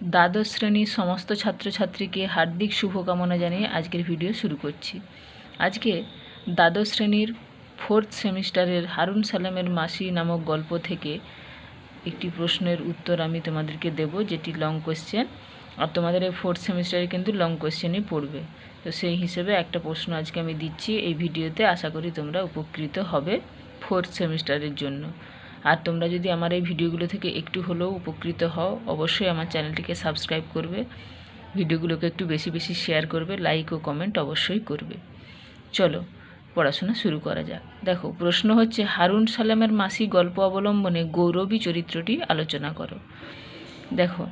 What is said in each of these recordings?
দ্বাদশ শ্রেণির সমস্ত ছাত্রছাত্রীকে হার্দিক শুভকামনা জানিয়ে আজকের ভিডিও শুরু করছি। আজকে দ্বাদশ শ্রেণির ফোর্থ সেমিস্টারের হারুন সালামের মাসি নামক গল্প থেকে একটি প্রশ্নের উত্তর আমি তোমাদেরকে দেব, যেটি লং কোয়েশ্চেন আর তোমাদের এই ফোর্থ সেমিস্টারে কিন্তু লং কোয়েশ্চেনই পড়বে। তো সেই হিসেবে একটা প্রশ্ন আজকে আমি দিচ্ছি, এই ভিডিওতে আশা করি তোমরা উপকৃত হবে ফোর্থ সেমিস্টারের জন্য। আর তোমরা যদি আমার এই ভিডিওগুলো থেকে একটু হলেও উপকৃত হও, অবশ্যই আমার চ্যানেলটিকে সাবস্ক্রাইব করবে। ভিডিওগুলোকে একটু বেশি বেশি শেয়ার করবে লাইক ও কমেন্ট অবশ্যই করবে। চলো, পড়াশোনা শুরু করা যাক। দেখো, প্রশ্ন হচ্ছে, হারুন সালামের মাসি গল্প অবলম্বনে গৌরবী চরিত্রটি আলোচনা করো। দেখো,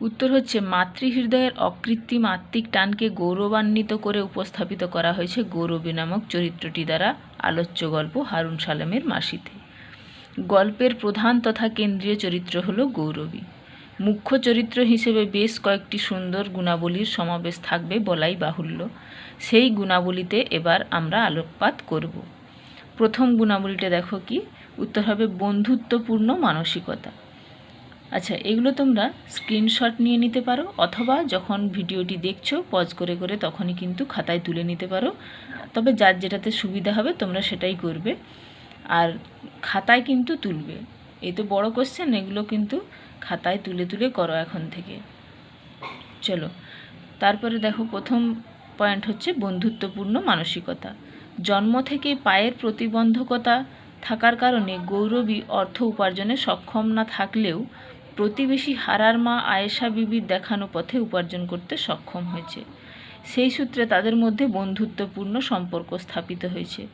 উত্তর হচ্ছে, মাতৃহৃদয়ের অকৃত্রিম আত্মিক টানকে গৌরবান্বিত করে উপস্থাপিত করা হয়েছে গৌরবী নামক চরিত্রটি দ্বারা আলোচ্য গল্প হারুন সালামের মাসিতে। গল্পের প্রধান তথা কেন্দ্রীয় চরিত্র হল গৌরবী। মুখ্য চরিত্র হিসেবে বেশ কয়েকটি সুন্দর গুণাবলীর সমাবেশ থাকবে বলাই বাহুল্য। সেই গুণাবলীতে এবার আমরা আলোকপাত করব। প্রথম গুণাবলীটা দেখো কি? উত্তর হবে বন্ধুত্বপূর্ণ মানসিকতা। আচ্ছা এগুলো তোমরা স্ক্রিনশট নিয়ে নিতে পারো অথবা যখন ভিডিওটি দেখছ, পজ করে করে তখনই কিন্তু খাতায় তুলে নিতে পারো। তবে যার যেটাতে সুবিধা হবে তোমরা সেটাই করবে। আর খাতায় কিন্তু তুলবে। এ তো বড় কোশ্চেন এগুলো কিন্তু খাতায় তুলে তুলে করো এখন থেকে। চলো, তারপরে দেখো প্রথম পয়েন্ট হচ্ছে বন্ধুত্বপূর্ণ মানসিকতা। জন্ম থেকে পায়ের প্রতিবন্ধকতা থাকার কারণে গৌরবী অর্থ উপার্জনে সক্ষম না থাকলেও প্রতিবেশী হারার মা আয়েশা বিবির দেখানো পথে উপার্জন করতে সক্ষম হয়েছে। সেই সূত্রে তাদের মধ্যে বন্ধুত্বপূর্ণ সম্পর্ক স্থাপিত হয়েছে।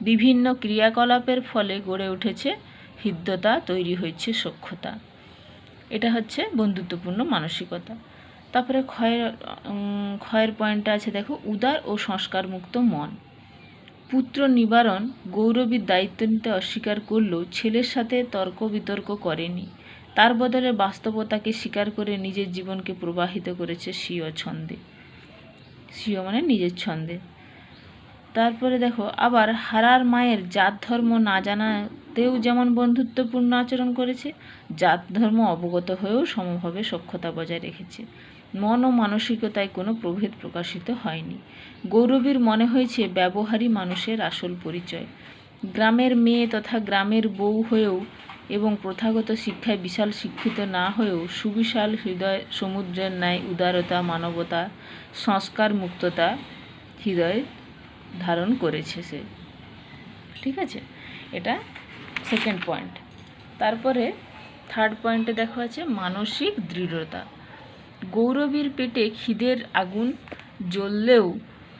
বিভিন্ন ক্রিয়াকলাপের ফলে গড়ে উঠেছে হৃদ্যতা, তৈরি হয়েছে সক্ষতা। এটা হচ্ছে বন্ধুত্বপূর্ণ মানসিকতা। তারপরে ক্ষয়ের ক্ষয়ের পয়েন্টটা আছে, দেখো, উদার ও সংস্কার মুক্ত মন। পুত্র নিবারণ গৌরবীর দায়িত্ব নিতে অস্বীকার করলেও ছেলের সাথে তর্ক বিতর্ক করেনি। তার বদলে বাস্তবতাকে স্বীকার করে নিজের জীবনকে প্রবাহিত করেছে স্বীয় ছন্দে। স্বীয় মানে নিজের ছন্দে। তারপরে দেখো, আবার হারার মায়ের জাত ধর্ম না জানাতেও যেমন বন্ধুত্বপূর্ণ আচরণ করেছে, জাত ধর্ম অবগত হয়েও সমভাবে সক্ষতা বজায় রেখেছে। মন ও মানসিকতায় কোনো প্রভেদ প্রকাশিত হয়নি। গৌরবীর মনে হয়েছে ব্যবহারী মানুষের আসল পরিচয়। গ্রামের মেয়ে তথা গ্রামের বউ হয়েও এবং প্রথাগত শিক্ষায় বিশাল শিক্ষিত না হয়েও সুবিশাল হৃদয়, সমুদ্রের ন্যায় উদারতা, মানবতা সংস্কার মুক্ততা হৃদয় ধারণ করেছে সে। ঠিক আছে? এটা সেকেন্ড পয়েন্ট তারপরে থার্ড পয়েন্টে দেখা আছে, মানসিক দৃঢ়তা। গৌরবীর পেটে খিদের আগুন জ্বললেও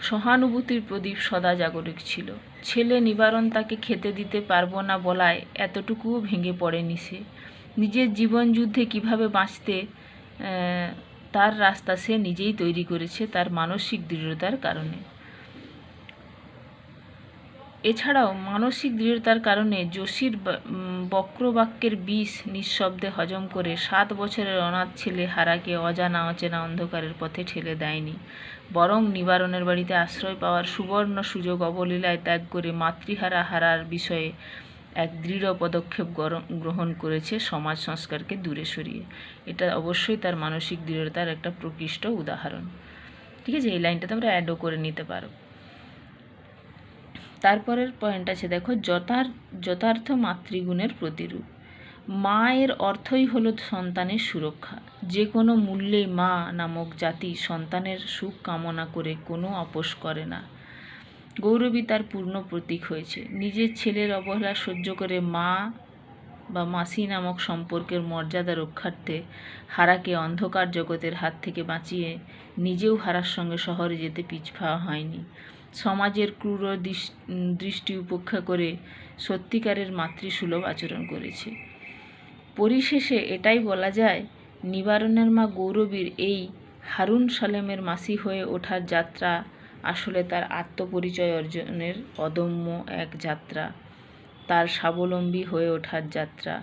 সহানুভূতির প্রদীপ সদা জাগরিক ছিল। ছেলে নিবারণ তাকে খেতে দিতে পারব না বলায় এতটুকুও ভেঙে পড়েনি সে। নিজের জীবন যুদ্ধে কীভাবে বাঁচতে তার রাস্তা সে নিজেই তৈরি করেছে তার মানসিক দৃঢ়তার কারণে। এছাড়াও মানসিক দৃঢ়তার কারণে যোশীর বক্রবাক্যের বিষ নিঃশব্দে হজম করে সাত বছরের অনাথ ছেলে হারাকে অজানা অচেনা অন্ধকারের পথে ঠেলে দেয়নি। বরং নিবারণের বাড়িতে আশ্রয় পাওয়ার সুবর্ণ সুযোগ অবলীলায় ত্যাগ করে মাতৃহারা হারার বিষয়ে এক দৃঢ় পদক্ষেপ গ্রহণ করেছে সমাজ সংস্কারকে দূরে সরিয়ে। এটা অবশ্যই তার মানসিক দৃঢ়তার একটা প্রকৃষ্ট উদাহরণ। ঠিক আছে, এই লাইনটা তোমরা অ্যাডও করে নিতে পারো। তারপরের পয়েন্ট আছে, দেখো, যথার, যথার্থ মাতৃগুণের প্রতিরূপ। মায়ের অর্থই হলো সন্তানের সুরক্ষা। যে কোনো মূল্যে মা নামক জাতি সন্তানের সুখ কামনা করে কোনো আপোষ করে না। গৌরবী তার পূর্ণ প্রতীক হয়েছে। নিজের ছেলের অবহেলা সহ্য করে মা বা মাসি নামক সম্পর্কের মর্যাদা রক্ষার্থে হারাকে অন্ধকার জগতের হাত থেকে বাঁচিয়ে নিজেও হারার সঙ্গে শহরে যেতে পিছপা হয়নি। সমাজের ক্রূর দৃষ্টি উপেক্ষা করে সত্যিকারের মাতৃসুলভ আচরণ করেছে। পরিশেষে এটাই বলা যায়, নিবারণের মা গৌরবীর এই হারুন সালেমের মাসি হয়ে ওঠার যাত্রা আসলে তার আত্মপরিচয় অর্জনের অদম্য এক যাত্রা। তার স্বাবলম্বী হয়ে ওঠার যাত্রা।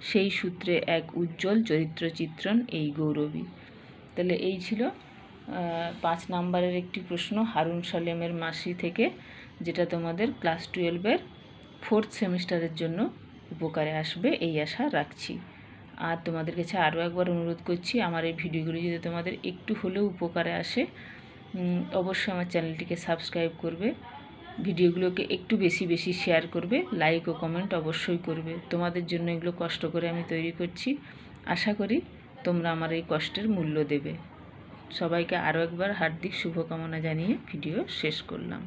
সেই সূত্রে এক উজ্জ্বল চরিত্র চিত্রণ এই গৌরবী। তাহলে এই ছিল পাঁচ নাম্বারের একটি প্রশ্ন, হারুন সালেমের মাসি থেকে, যেটা তোমাদের ক্লাস টুয়েলভের ফোর্থ সেমিস্টারের জন্য উপকারে আসবে, এই আশা রাখছি। আর তোমাদের কাছে আরও একবার অনুরোধ করছি, আমার এই ভিডিওগুলি যদি তোমাদের একটু হলেও উপকারে আসে অবশ্যই আমার চ্যানেলটিকে সাবস্ক্রাইব করবে, ভিডিওগুলোকে একটু বেশি বেশি শেয়ার করবে লাইক ও কমেন্ট অবশ্যই করবে। তোমাদের জন্য এগুলো কষ্ট করে আমি তৈরি করছি। আশা করি তোমরা আমার এই কষ্টের মূল্য দেবে। সবাইকে আরও একবার হার্দিক শুভকামনা জানিয়ে ভিডিও শেষ করলাম।